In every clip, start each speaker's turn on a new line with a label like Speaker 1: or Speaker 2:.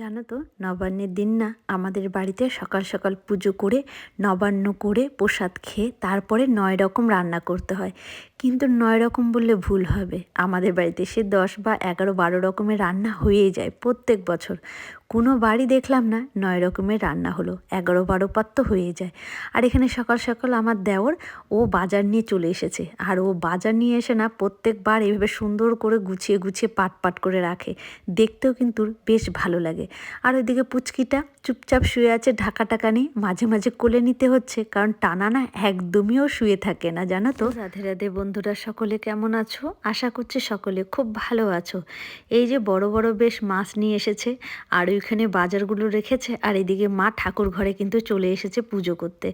Speaker 1: জানো তো, নবান্নের দিন না আমাদের বাড়িতে সকাল সকাল পুজো করে, নবান্ন করে প্রসাদ খেয়ে তারপরে নয় রকম রান্না করতে হয়। কিন্তু নয় রকম বললে ভুল হবে। আমাদের বাড়িতে সে দশ বা এগারো বারো রকমের রান্না হয়েই যায় প্রত্যেক বছর। কোনো বাড়ি দেখলাম না, নয় রকমের রান্না হলো, এগারো বারো পাত তো হয়ে যায়। আর এখানে সকাল সকাল আমার দেওর, ও বাজার নিয়ে চলে এসেছে। আর ও বাজার নিয়ে এসে না প্রত্যেকবার এভাবে সুন্দর করে গুছিয়ে গুছিয়ে পাট পাট করে রাখে। দেখতেও কিন্তু বেশ ভালো লাগে। আর ওইদিকে পুচকিটা চুপচাপ শুয়ে আছে, ঢাকা টাকা নিয়ে মাঝে মাঝে কোলে নিতে হচ্ছে, কারণ টানা না একদমইও শুয়ে থাকে না, জানো তো? রাধে রাধে বন্ধুরা, সকলে কেমন আছো? আশা করছি সকলে খুব ভালো আছো। এই যে বড় বড় বেশ মাছ নিয়ে এসেছে, আর ওইখানে বাজারগুলো রেখেছে আর এদিকে মা ঠাকুর ঘরে কিন্তু চলে এসেছে পুজো করতে।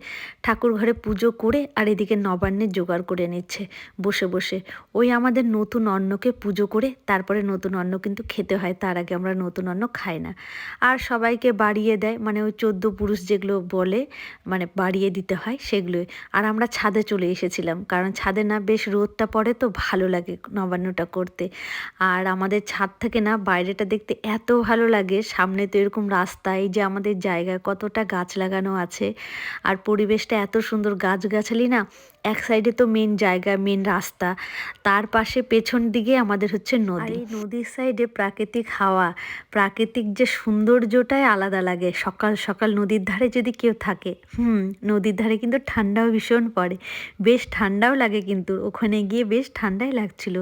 Speaker 1: ঠাকুর ঘরে পুজো করে আর এদিকে নবান্নের জোগাড় করে নিচ্ছে বসে বসে। ওই আমাদের নতুন অন্নকে পুজো করে তারপরে নতুন অন্ন কিন্তু খেতে হয়, তার আগে আমরা নতুন অন্ন খাই না। আর সবাইকে বাড়িয়ে দেয় মানে ওই চোদ্দ পুরুষ যেগুলো বলে মানে বাড়িয়ে দিতে হয় সেগুলোই। আর আমরা ছাদে চলে এসেছিলাম, কারণ ছাদে না বেশ রোদটা পড়ে তো ভালো লাগে নবান্নটা করতে। আর আমাদের ছাদ থেকে না বাইরেটা দেখতে এত ভালো লাগে, সামনে তো এরকম রাস্তা, এই যে আমাদের জায়গায় কতটা গাছ লাগানো আছে, আর পরিবেশটা এত সুন্দর, গাছগাছালি না এক সাইডে তো মেন জায়গা মেন রাস্তা, তার পাশে পেছন দিকে আমাদের হচ্ছে নদী। নদীর সাইডে প্রাকৃতিক হাওয়া, প্রাকৃতিক যে সৌন্দর্যটাই আলাদা লাগে। সকাল সকাল নদীর ধারে যদি কেউ থাকে, হুম, নদীর ধারে কিন্তু ঠান্ডাও ভীষণ পড়ে। বেশ ঠান্ডাও লাগে কিন্তু, ওখানে গিয়ে বেশ ঠান্ডাই লাগছিল।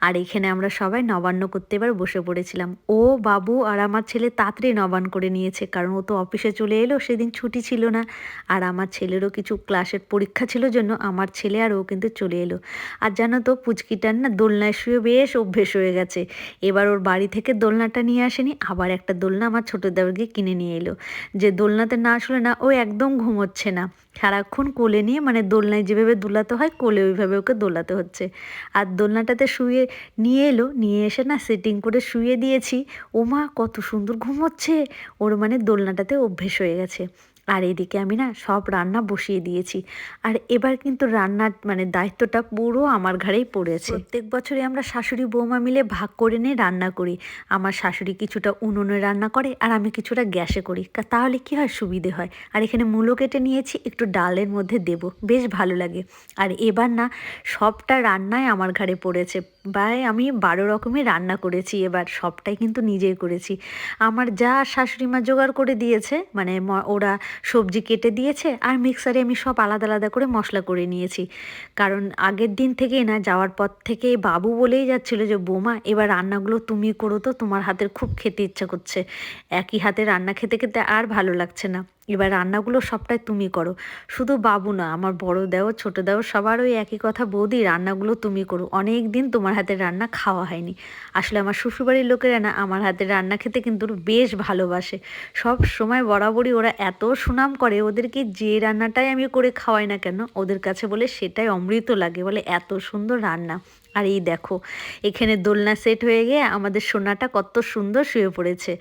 Speaker 1: আর এখানে আমরা সবাই নবান্ন করতে এবার বসে পড়েছিলাম। ও বাবু আর আমার ছেলে তাড়াতাড়ি নবান্ন করে নিয়েছে, কারণ ও তো অফিসে চলে এলো, সেদিন ছুটি ছিল না। আর আমার ছেলেরও কিছু ক্লাসের পরীক্ষা ছিল জন্য আমার ছেলে আর ও কিন্তু চলে এলো। আর জানো তো, পুচকিটার না দোলনায় শুয়ে বেশ অভ্যেস হয়ে গেছে। এবার ওর বাড়ি থেকে দোলনাটা নিয়ে আসেনি, আবার একটা দোলনা আমার ছোটো গিয়ে কিনে নিয়ে এলো। যে দোলনাতে না আসলে না, ও একদম ঘুমোচ্ছে না। সারাক্ষণ কোলে নিয়ে মানে দোলনায় যেভাবে দোলাতে হয়, কোলে ওইভাবে ওকে দোলাতে হচ্ছে। আর দোলনাটাতে শুয়ে নিয়ে এলো, নিয়ে এসে না সেটিং করে শুয়ে দিয়েছি। ও মা কত সুন্দর ঘুমোচ্ছে। ওর মানে দোলনাটাতে অভ্যেস হয়ে গেছে। আর এদিকে আমি না সব রান্না বসিয়ে দিয়েছি। আর এবার কিন্তু রান্নার মানে দায়িত্বটা পুরো আমার ঘাড়েই পড়েছে। প্রত্যেক বছরে আমরা শাশুড়ি বৌমা মিলে ভাগ করে নিয়ে রান্না করি। আমার শাশুড়ি কিছুটা উনুনে রান্না করে আর আমি কিছুটা গ্যাসে করি। তাহলে কি হয় সুবিধে হয়? আর এখানে মূলো কেটে নিয়েছি, একটু ডালের মধ্যে দেব। বেশ ভালো লাগে। আর এবার না সবটা রান্নায় আমার ঘাড়ে পড়েছে। প্রায় আমি বারো রকমের রান্না করেছি এবার, সবটাই কিন্তু নিজেই করেছি। আমার যা শাশুড়ি মা জোগাড় করে দিয়েছে মানে ওরা সবজি কেটে দিয়েছে আর মিক্সারে আমি সব আলাদা আলাদা করে মশলা করে নিয়েছি। কারণ আগের দিন থেকেই না, যাওয়ার পর থেকে বাবু বলেই যাচ্ছিল যে, বোমা, এবার রান্নাগুলো তুমি করো তো, তোমার হাতের খুব খেতে ইচ্ছা করছে। একই হাতে রান্না খেতে খেতে আর ভালো লাগছে না। এবার রান্নাগুলো সবটাই তুমি করো। শুধু বাবু না, আমার বড় দেও ছোট দেও সবার ওই একই কথা, বৌদি, রান্নাগুলো তুমি করো। অনেক দিন তোমার হাতের রান্না খাওয়া হয়নি। আসলে আমার শ্বশুরবাড়ির লোকেরা না, আমার হাতের রান্না খেতে কিন্তু বেশ ভালোবাসে। সব সময় বরাবরই ওরা এত সুনাম করে, ওদেরকে যে রান্নাটাই আমি করে খাওয়াই না কেন, ওদের কাছে বলে সেটাই অমৃত লাগে, বলে এত সুন্দর রান্না। আর এই দেখো, এখানে দোলনা সেট হয়ে গিয়ে আমাদের সোনাটা কত সুন্দর শুয়ে পড়েছে।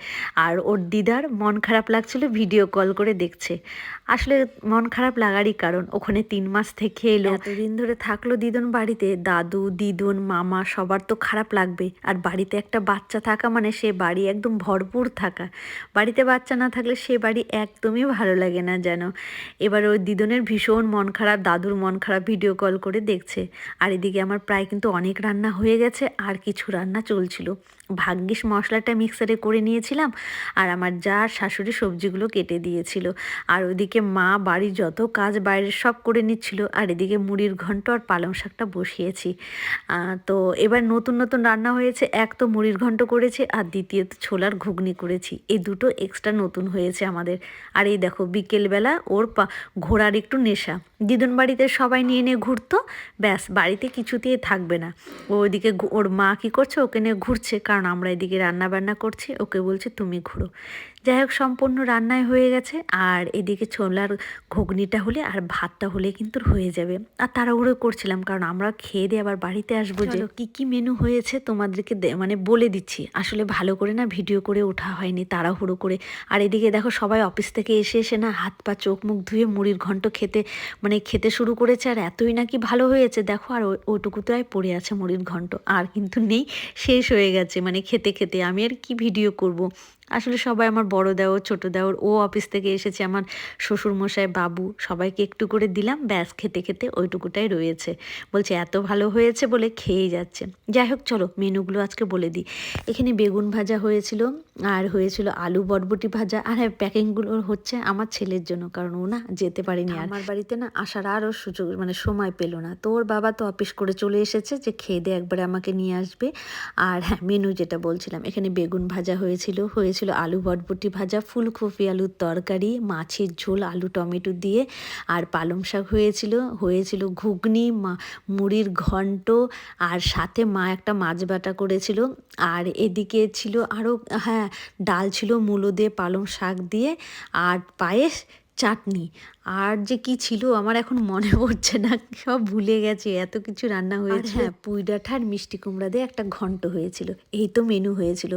Speaker 1: আর ওর দিদার মন খারাপ লাগছিল, ভিডিও কল করে দেখছে। আসলে মন খারাপ লাগারই কারণ, ওখানে তিন মাস থেকে এলো। এতদিন ধরে থাকল দিদন বাড়িতে, দাদু, দিদুন, মামা, সবার তো খারাপ লাগবে। আর বাড়িতে একটা বাচ্চা থাকা মানে সে বাড়ি একদম ভরপুর থাকা। বাড়িতে বাচ্চা না থাকলে সে বাড়ি একদমই ভালো লাগে না যেন। এবার ওই দিদনের ভীষণ মন খারাপ, দাদুর মন খারাপ ভিডিও কল করে দেখছে। আর এদিকে আমার প্রায় কিন্তু অনেক রান্না হয়ে গেছে, আর কিছু রান্না চলছিল। ভাগ্যিস মশলাটা মিক্সারে করে নিয়েছিলাম, আর আমার যা শাশুড়ি সবজিগুলো কেটে দিয়েছিল। আর ওইদিকে মা বাড়ির যত কাজ বাইরের সব করে নিচ্ছিল। আর এদিকে মুড়ির ঘন্ট আর পালং শাকটা বসিয়েছি। তো এবার নতুন নতুন রান্না হয়েছে। এক তো মুড়ির ঘন্ট করেছি আর দ্বিতীয়ত ছোলার ঘুগনি করেছি। এই দুটো এক্সট্রা নতুন হয়েছে আমাদের। আর এই দেখো, বিকেলবেলা ওর পা ঘোরার একটু নেশা। দিদুন বাড়িতে সবাই নিয়ে নিয়ে ঘুরতো। ব্যাস, বাড়িতে কিছুতেই থাকবে না। ও ওইদিকে ওর মা কী করছে? ওকে নিয়ে ঘুরছে। কারণ আমরা এদিকে রান্না বান্না করছি। ওকে বলছে, তুমি ঘুরো। যাই হোক সম্পূর্ণ রান্নায় হয়ে গেছে। আর এদিকে ছোলার ঘুগনিটা হলে আর ভাতটা হলে কিন্তু হয়ে যাবে। আর তাড়াহুড়ো করছিলাম কারণ আমরা খেয়ে দিয়ে আবার বাড়িতে আসব যে কি কি মেনু হয়েছে তোমাদেরকে মানে বলে দিচ্ছি। আসলে ভালো করে না ভিডিও করে ওঠা হয়নি তাড়াহুড়ো করে। আর এদিকে দেখো সবাই অফিস থেকে এসে এসে না হাত পা চোখ মুখ ধুয়ে মুড়ির ঘন্ট খেতে মানে খেতে শুরু করেছে। আর এতই নাকি ভালো হয়েছে দেখো আর ওইটুকুটাই পড়ে আছে মুড়ির ঘন্ট। আর কিন্তু নেই শেষ হয়ে গেছে মানে খেতে খেতে। আমি আর কি ভিডিও করব? আসলে সবাই আমার বড় দেওর ছোট দেওর, ও অফিস থেকে এসেছে আমার শ্বশুর মশাই বাবু, সবাইকে একটু করে দিলাম, ব্যাস খেতে খেতে ওইটুকুটাই রয়েছে। বলছে, এত ভালো হয়েছে বলে খেয়েই যাচ্ছে যাই হোক, চলো মেনুগুলো আজকে বলে দিই। এখানে বেগুন ভাজা হয়েছিল, আর হয়েছিল আলু বটবটি ভাজা, আর হ্যাঁ প্যাকিংগুলো হচ্ছে আমার ছেলের জন্য, কারণ ও না যেতে পারেনি আমার বাড়িতে না আসার আরও সুযোগ মানে সময় পেল না। তো ওর বাবা তো অফিস করে চলে এসেছে যে, খেয়ে দিয়ে একবারে আমাকে নিয়ে আসবে। আর হ্যাঁ মেনু যেটা বলছিলাম, এখানে বেগুন ভাজা হয়েছিল হয়েছিল আলু বটবটি ভাজা, ফুলকপি আলুর তরকারি, মাছের ঝোল, আলু টমেটো দিয়ে। আর পালং শাক হয়েছিল হয়েছিল ঘুগনি মুড়ির ঘন্ট, আর সাথে মা একটা মাছ বাটা করেছিল। আর এদিকে ছিল আরও হ্যাঁ ডাল ছিল মূলো দিয়ে পালং শাক দিয়ে। আর পায়েস চাটনি। আর যে কি ছিল আমার এখন মনে পড়ছে না সব ভুলে গেছে এত কিছু রান্না হয়েছে। হ্যাঁ পুঁই ডাঁটা আর মিষ্টি কুমড়া দিয়ে একটা ঘন্ট হয়েছিল এই তো মেনু হয়েছিল।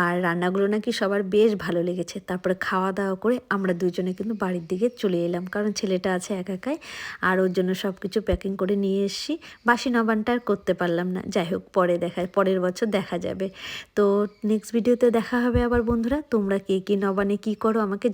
Speaker 1: আর রান্নাগুলো নাকি সবার বেশ ভালো লেগেছে তারপরে খাওয়া দাওয়া করে আমরা দুজনে কিন্তু বাড়ির দিকে চলে এলাম কারণ ছেলেটা আছে একা একাই আর ওর জন্য সব কিছু প্যাকিং করে নিয়ে এসেছি। বাসি নবানটা আর করতে পারলাম না যাই হোক পরে দেখা পরের বছর দেখা যাবে। তো নেক্সট ভিডিওতে দেখা হবে আবার বন্ধুরা তোমরা কে কী নবানে কী করো আমাকে